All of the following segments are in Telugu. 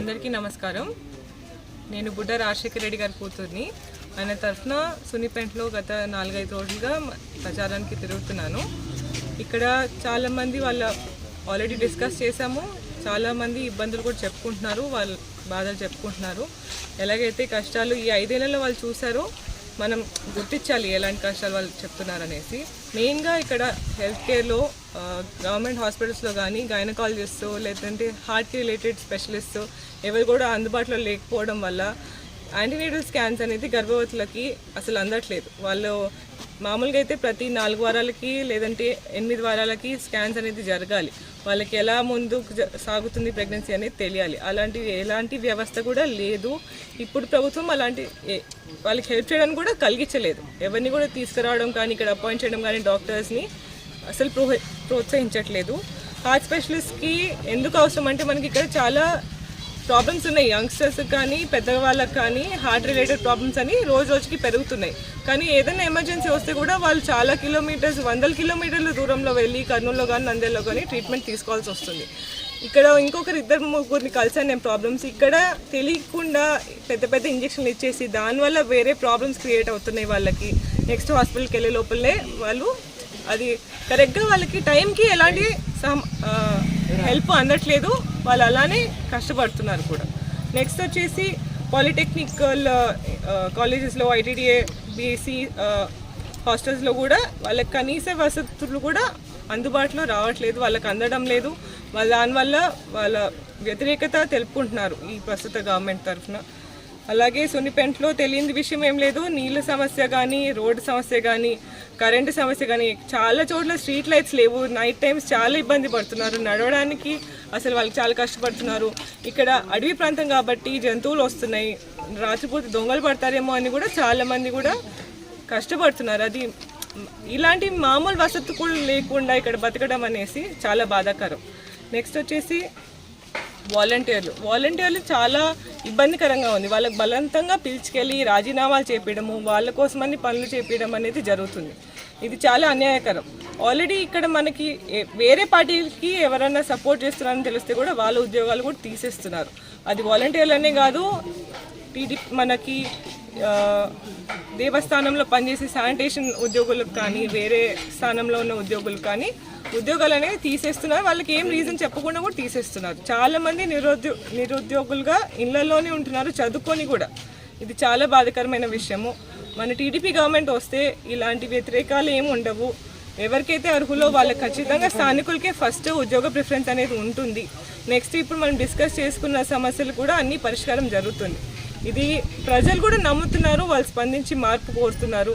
అందరికీ నమస్కారం. నేను బుడ్డ రాజశేఖర రెడ్డి గారి కూతుర్ని. ఆయన తరఫున సునిపెంట్లో గత నాలుగైదు రోజులుగా ప్రచారానికి తిరుగుతున్నాను. ఇక్కడ చాలామంది వాళ్ళ ఆల్రెడీ డిస్కస్ చేశాము. చాలామంది ఇబ్బందులు కూడా చెప్పుకుంటున్నారు. వాళ్ళ బాధలు చెప్పుకుంటున్నారు. ఎలాగైతే కష్టాలు ఈ ఐదేళ్ళలో వాళ్ళు చూసారో మనం గుర్తించాలి ఎలాంటి కష్టాలు వాళ్ళు చెప్తున్నారు అనేసి మెయిన్గా ఇక్కడ హెల్త్ కేర్లో గవర్నమెంట్ హాస్పిటల్స్లో కానీ గైనకాలజిస్ట్ లేదంటే హార్ట్కి రిలేటెడ్ స్పెషలిస్ట్ ఎవరు కూడా అందుబాటులో లేకపోవడం వల్ల యాంటీనేటల్ స్కాన్స్ అనేది గర్భవతులకి అసలు అందట్లేదు. వాళ్ళు మామూలుగా అయితే ప్రతి నాలుగు వారాలకి లేదంటే ఎనిమిది వారాలకి స్కాన్స్ అనేది జరగాలి. వాళ్ళకి ఎలా ముందుకు సాగుతుంది ప్రెగ్నెన్సీ అనేది తెలియాలి. అలాంటి ఎలాంటి వ్యవస్థ కూడా లేదు. ఇప్పుడు ప్రభుత్వం అలాంటి వాళ్ళకి హెల్ప్ చేయడానికి కూడా కలిగించలేదు. ఎవరిని కూడా తీసుకురావడం కానీ ఇక్కడ అపాయింట్ చేయడం కానీ డాక్టర్స్ని అసలు ప్రోత్సహించట్లేదు. హార్ట్ స్పెషలిస్ట్కి ఎందుకు అవసరం అంటే మనకి ఇక్కడ చాలా ప్రాబ్లమ్స్ ఉన్నాయి. యంగ్స్టర్స్ కానీ పెద్దవాళ్ళకి కానీ హార్ట్ రిలేటెడ్ ప్రాబ్లమ్స్ అని రోజు రోజుకి పెరుగుతున్నాయి. కానీ ఏదైనా ఎమర్జెన్సీ వస్తే కూడా వాళ్ళు చాలా కిలోమీటర్స్ వందల కిలోమీటర్ల దూరంలో వెళ్ళి కర్నూలులో కానీ నందేలో కానీ ట్రీట్మెంట్ తీసుకోవాల్సి వస్తుంది. ఇక్కడ ఇంకొకరు ఇద్దరు ముగ్గురిని కలిసాను నేను ప్రాబ్లమ్స్ ఇక్కడ తెలియకుండా పెద్ద పెద్ద ఇంజక్షన్లు ఇచ్చేసి దానివల్ల వేరే ప్రాబ్లమ్స్ క్రియేట్ అవుతున్నాయి వాళ్ళకి. నెక్స్ట్ హాస్పిటల్కి వెళ్ళే లోపలే వాళ్ళు అది కరెక్ట్గా వాళ్ళకి టైంకి ఎలాంటి సమ్ హెల్ప్ అందట్లేదు. వాళ్ళు అలానే కష్టపడుతున్నారు కూడా. నెక్స్ట్ వచ్చేసి పాలిటెక్నికల్ కాలేజెస్లో ఐటీడీఏ బీఎస్సీ హాస్టల్స్లో కూడా వాళ్ళకి కనీస వసతులు కూడా అందుబాటులో రావట్లేదు. వాళ్ళకి అందడం లేదు. వాళ్ళ దానివల్ల వాళ్ళ వ్యతిరేకత తెలుపుకుంటున్నారు ఈ ప్రస్తుత గవర్నమెంట్ తరఫున. అలాగే సున్నిపెంట్లో తెలియని విషయం ఏం లేదు. నీళ్ళ సమస్య కానీ రోడ్డు సమస్య కానీ కరెంటు సమస్య కానీ చాలా చోట్ల స్ట్రీట్ లైట్స్ లేవు. నైట్ టైమ్స్ చాలా ఇబ్బంది పడుతున్నారు. నడవడానికి అసలు వాళ్ళకి చాలా కష్టపడుతున్నారు. ఇక్కడ అడవి ప్రాంతం కాబట్టి జంతువులు వస్తున్నాయి. రాత్రిపూట దొంగలు పడతారేమో అని కూడా చాలామంది కూడా కష్టపడుతున్నారు. అది ఇలాంటి మామూలు వసతి కూడా లేకుండా ఇక్కడ బతకడం అనేసి చాలా బాధాకరం. నెక్స్ట్ వచ్చేసి వాలంటీర్లు. వాలంటీర్లు చాలా ఇబ్బందికరంగా ఉంది. వాళ్ళకి బలవంతంగా పిలుచుకెళ్ళి రాజీనామాలు చేపించడము వాళ్ళ కోసమని పనులు చేపించడం అనేది జరుగుతుంది. ఇది చాలా అన్యాయకరం. ఆల్రెడీ ఇక్కడ మనకి వేరే పార్టీకి ఎవరైనా సపోర్ట్ చేస్తున్నారని తెలిస్తే కూడా వాళ్ళ ఉద్యోగాలు కూడా తీసేస్తున్నారు. అది వాలంటీర్లనే కాదు టీడీపీ మనకి దేవస్థానంలో పనిచేసే శానిటేషన్ ఉద్యోగులకు కానీ వేరే స్థానంలో ఉన్న ఉద్యోగులకు కానీ ఉద్యోగాలు అనేవి తీసేస్తున్నారు. వాళ్ళకి ఏం రీజన్ చెప్పకుండా కూడా తీసేస్తున్నారు. చాలామంది నిరుద్యో నిరుద్యోగులుగా ఇళ్ళలోనే ఉంటున్నారు చదువుకొని కూడా. ఇది చాలా బాధాకరమైన విషయము. మన టీడీపీ గవర్నమెంట్ వస్తే ఇలాంటి వ్యతిరేకాలు ఏమి ఉండవు. ఎవరికైతే అర్హులో వాళ్ళకి ఖచ్చితంగా స్థానికులకే ఫస్ట్ ఉద్యోగ ప్రిఫరెన్స్ అనేది ఉంటుంది. నెక్స్ట్ ఇప్పుడు మనం డిస్కస్ చేసుకున్న సమస్యలు కూడా అన్ని పరిష్కారం జరుగుతుంది. ఇది ప్రజలు కూడా నమ్ముతున్నారు వాళ్ళు స్పందించి మార్పు కోరుతున్నారు.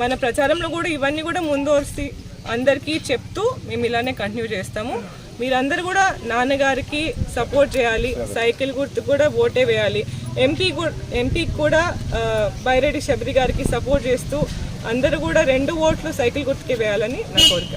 మన ప్రచారంలో కూడా ఇవన్నీ కూడా ముందోర్చి అందరికీ చెప్తూ మేము ఇలానే కంటిన్యూ చేస్తాము. మీరందరూ కూడా నాన్నగారికి సపోర్ట్ చేయాలి సైకిల్ గుర్తు కూడా ఓటే వేయాలి. ఎంపీ ఎంపీకి కూడా బైరెడ్డి శబరి గారికి సపోర్ట్ చేస్తూ అందరూ కూడా రెండు ఓట్లు సైకిల్ గుర్తుకి వేయాలని నా కోరిక.